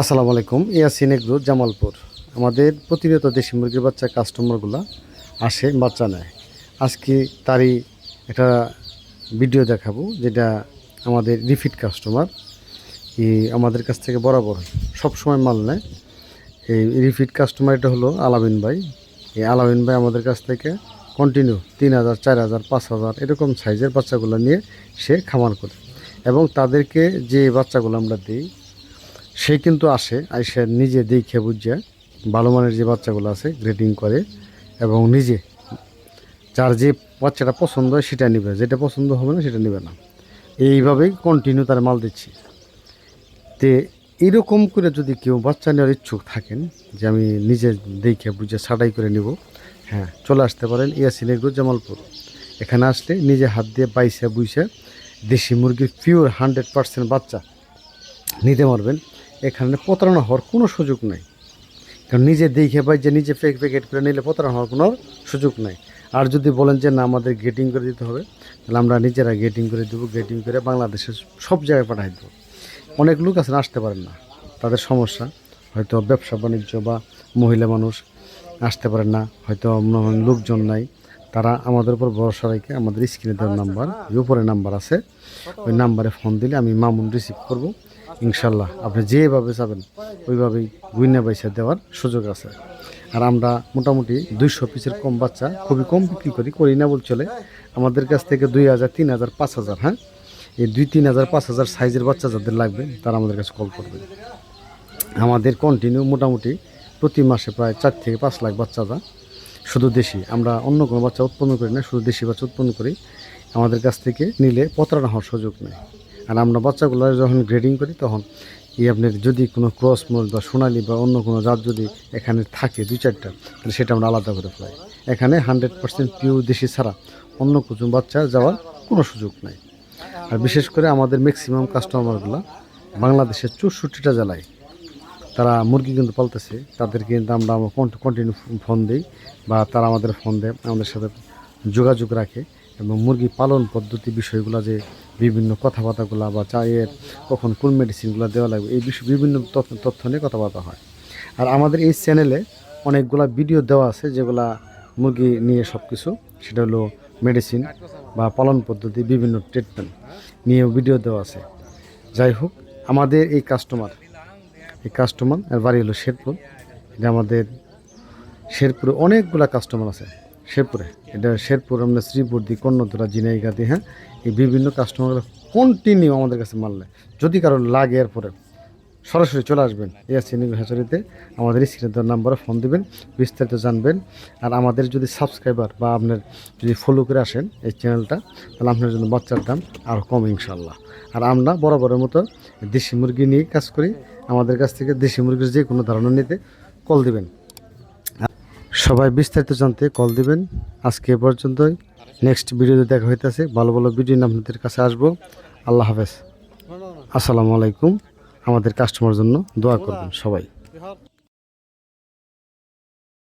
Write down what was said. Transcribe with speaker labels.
Speaker 1: আসসালামু আলাইকুম ইয়াসিন এগ্রো জামালপুর। আমাদের প্রতিনিয়ত দেশি মুরগির বাচ্চা কাস্টমারগুলো আসে বাচ্চা নেয়। আজকে তারই একটা ভিডিও দেখাবো, যেটা আমাদের রিপিট কাস্টমার আমাদের কাছ থেকে বরাবর সব সময় মাল নেয়। এই রিপিট কাস্টমার এটা হলো আলামিন ভাই। এই আলামিন ভাই আমাদের কাছ থেকে কন্টিনিউ তিন হাজার, চার হাজার, পাঁচ হাজার এরকম সাইজের বাচ্চাগুলো নিয়ে সে খামার করে। এবং তাদেরকে যে বাচ্চাগুলো আমরা দিই সে কিন্তু আসে, আইসে নিজে দেখে বুঝে, ভালো মানের যে বাচ্চাগুলো আছে গ্রেডিং করে এবং নিজে যার যে বাচ্চাটা পছন্দ হয় সেটা নেবে, যেটা পছন্দ হবে না সেটা নেবে না। এইভাবেই কন্টিনিউ তার মাল দিচ্ছি। তে এরকম করে যদি কেউ বাচ্চা নেওয়ার ইচ্ছুক থাকেন, যে আমি নিজে দেখে বুঝে ছাটাই করে নিব হ্যাঁ চলে আসতে পারেন ইয়াসিন এগ্রো জামালপুর। এখানে আসলে নিজে হাত দিয়ে বাইসে বুইসে দেশি মুরগির পিওর হান্ড্রেড পার্সেন্ট বাচ্চা নিতে পারবেন। এখানে প্রতারণা হওয়ার কোনো সুযোগ নাই। কারণ নিজে দেখে পাই যে নিজে ফেক প্যাকেট করে নিলে প্রতারণা হওয়ার কোনো সুযোগ নাই। আর যদি বলেন যে না আমাদের গেটিং করে দিতে হবে তাহলে আমরা নিজেরা গেটিং করে দেবো গেটিং করে বাংলাদেশের সব জায়গায় পাঠাই দেবো। অনেক লোক আছেন আসতে পারেন না তাদের সমস্যা। হয়তো ব্যবসা বাণিজ্য বা মহিলা মানুষ আসতে পারেন না হয়তো লোকজন নাই। তারা আমাদের উপর ভরসা রেখে আমাদের স্ক্রিনে দেওয়ার নাম্বার উপরে নাম্বার আছে। ওই নাম্বারে ফোন দিলে আমি মামুন রিসিভ করব। ইনশাল্লাহ। আপনি যেভাবে যাবেন ওইভাবেই গুইনা পয়সা দেওয়ার সুযোগ আছে। আর আমরা মোটামুটি দুইশো পিসের কম বাচ্চা, খুবই কম বিক্রি করি করি না বল চলে। আমাদের কাছ থেকে দুই হাজার, তিন হাজার, পাঁচ হাজার হ্যাঁ? এই দুই, তিন হাজার, পাঁচ হাজার সাইজের বাচ্চা যাদের লাগবে, তারা আমাদের কাছে কল করবে। আমাদের কন্টিনিউ মোটামুটি প্রতি মাসে প্রায় চার থেকে পাঁচ লাখ বাচ্চা যা শুধু দেশি, আমরা অন্য কোনো বাচ্চা উৎপন্ন করি না, শুধু দেশি বাচ্চা উৎপন্ন করি। আমাদের কাছ থেকে নিলে প্রতারণা হওয়ার সুযোগ নেই। আর আমরা বাচ্চাগুলো যখন গ্রেডিং করি, তখন এই আপনার যদি কোনো ক্রস মোল বা সোনালি বা অন্য কোনো জাত যদি এখানে থাকে দুই চারটা, তাহলে সেটা আমরা আলাদা করে ফেলাই। এখানে হান্ড্রেড পার্সেন্ট পিওর দেশি ছাড়া অন্য কিছু বাচ্চা যাওয়ার কোনো সুযোগ নাই। আর বিশেষ করে আমাদের ম্যাক্সিমাম কাস্টমারগুলো বাংলাদেশের চৌষট্টিটা জেলায় তারা মুরগি কিন্তু পালতেছে, তাদেরকে কিন্তু আমরা কন্টিনিউ ফোন দিই বা তারা আমাদের ফোন দেয়, আমাদের সাথে যোগাযোগ রাখে। এবং মুরগি পালন পদ্ধতি বিষয়গুলো যে বিভিন্ন কথাবার্তাগুলো বা চায়ের কখন কোন মেডিসিনগুলো দেওয়া লাগবে, এই বিষয় বিভিন্ন তথ্য নিয়ে কথাবার্তা হয়। আর আমাদের এই চ্যানেলে অনেকগুলা ভিডিও দেওয়া আছে যেগুলা মুরগি নিয়ে সব কিছু সেটা হলো মেডিসিন বা পালন পদ্ধতি, বিভিন্ন ট্রিটমেন্ট নিয়ে ভিডিও দেওয়া আছে। যাই হোক, আমাদের এই কাস্টমার এই কাস্টমার বাড়ি হলো শেরপুর। এটা আমাদের শেরপুরে অনেকগুলা কাস্টমার আছে। শেরপুরে। এটা শেরপুর, আমরা শ্রীবর্দি কর্ণধরা জিনাইগাতি হ্যাঁ? এই বিভিন্ন কাস্টমারগুলো কন্টিনিউ আমাদের কাছে মারলে যদি কারও লাগে এরপরে সরাসরি চলে আসবেন ইয়াসিন হ্যাচারিতে আমাদের স্ক্রিনে দেওয়ার নাম্বারে ফোন দিবেন, বিস্তারিত জানবেন। আর আমাদের যদি সাবস্ক্রাইবার বা আপনার যদি ফলো করে আসেন এই চ্যানেলটা তাহলে আপনার জন্য বাচ্চার দাম আরও কম ইনশাল্লাহ আর আমরা বরাবরের মতো দেশি মুরগি নিয়ে কাজ করি। আমাদের কাছ থেকে দেশি মুরগির যে কোনো ধারণা নিতে কল দিবেন। সবাই বিস্তারিত জানতে কল দিবেন। আজকে এ পর্যন্তই। নেক্সট ভিডিওতে দেখা হইতেছে। ভালো ভালো ভিডিও আপনাদের কাছে আসব। আল্লাহ হাফেজ। আসসালামু আলাইকুম। আমাদের কাস্টমার জন্য দোয়া করবেন সবাই।